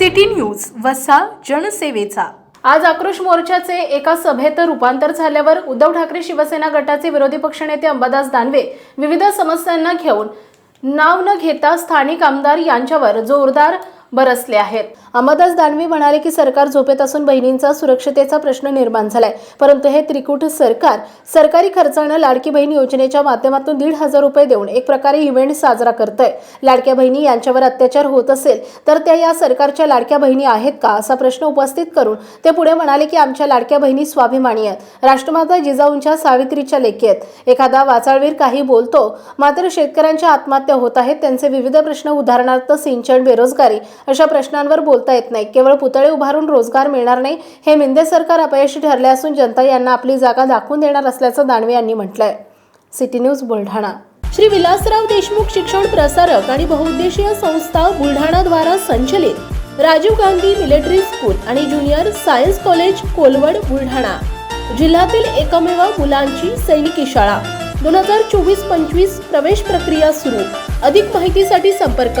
City news वसा जनसेवेचा. आज आक्रोश मोर्चाचे एका सभेत रूपांतर झाल्यावर उद्धव ठाकरे शिवसेना गटाचे विरोधी पक्षनेते अंबादास दानवे विविध समस्यांना घेऊन नाव न घेता स्थानिक आमदार यांच्यावर जोरदार बरसले आहेत. अंबादास दानवी म्हणाले की सरकार झोपेत असून बहिणींचा सुरक्षतेचा प्रश्न निर्माण झालाय. परंतु हे त्रिकूट सरकार सरकारी खर्चानं लाडकी बहीण योजनेच्या माध्यमातून दीड हजार रुपये देऊन एक प्रकारे इव्हेंट साजरा करतोय. लाडक्या बहिणी यांच्यावर अत्याचार होत असेल तर त्या या सरकारच्या लाडक्या बहिणी आहेत का? असा प्रश्न उपस्थित करून ते पुढे म्हणाले की आमच्या लाडक्या बहिणी स्वाभिमानी आहेत. राष्ट्रमाता जिजाऊंच्या सावित्रीच्या लेखी आहेत. एखादा वाचाळवीर काही बोलतो मात्र शेतकऱ्यांच्या आत्महत्या होत आहेत त्यांचे विविध प्रश्न उदाहरणार्थ सिंचन बेरोजगारी अशा प्रश्नांवर बोलता येत नाही. केवळ पुतळे उभारून रोजगार मिळणार नाही हे मिंदे सरकार अपयशी ठरले असून जनता यांना आपली जागा दाखवून देणार असल्याचं दानवे यांनी म्हटलंय. City news Buldhana. Shri Vilasrao Deshmukh शिक्षण प्रसारक आणि बहुउद्देशीय संस्था बुलढाणा द्वारा संचलित राजीव गांधी मिलिटरी स्कूल आणि junior science college Kolwad Buldhana. जिल्ह्यातील एकमेव मुलांची सैनिकी शाळा. दोन हजार चोवीस पंचवीस प्रवेश प्रक्रिया सुरू. अधिक माहितीसाठी संपर्क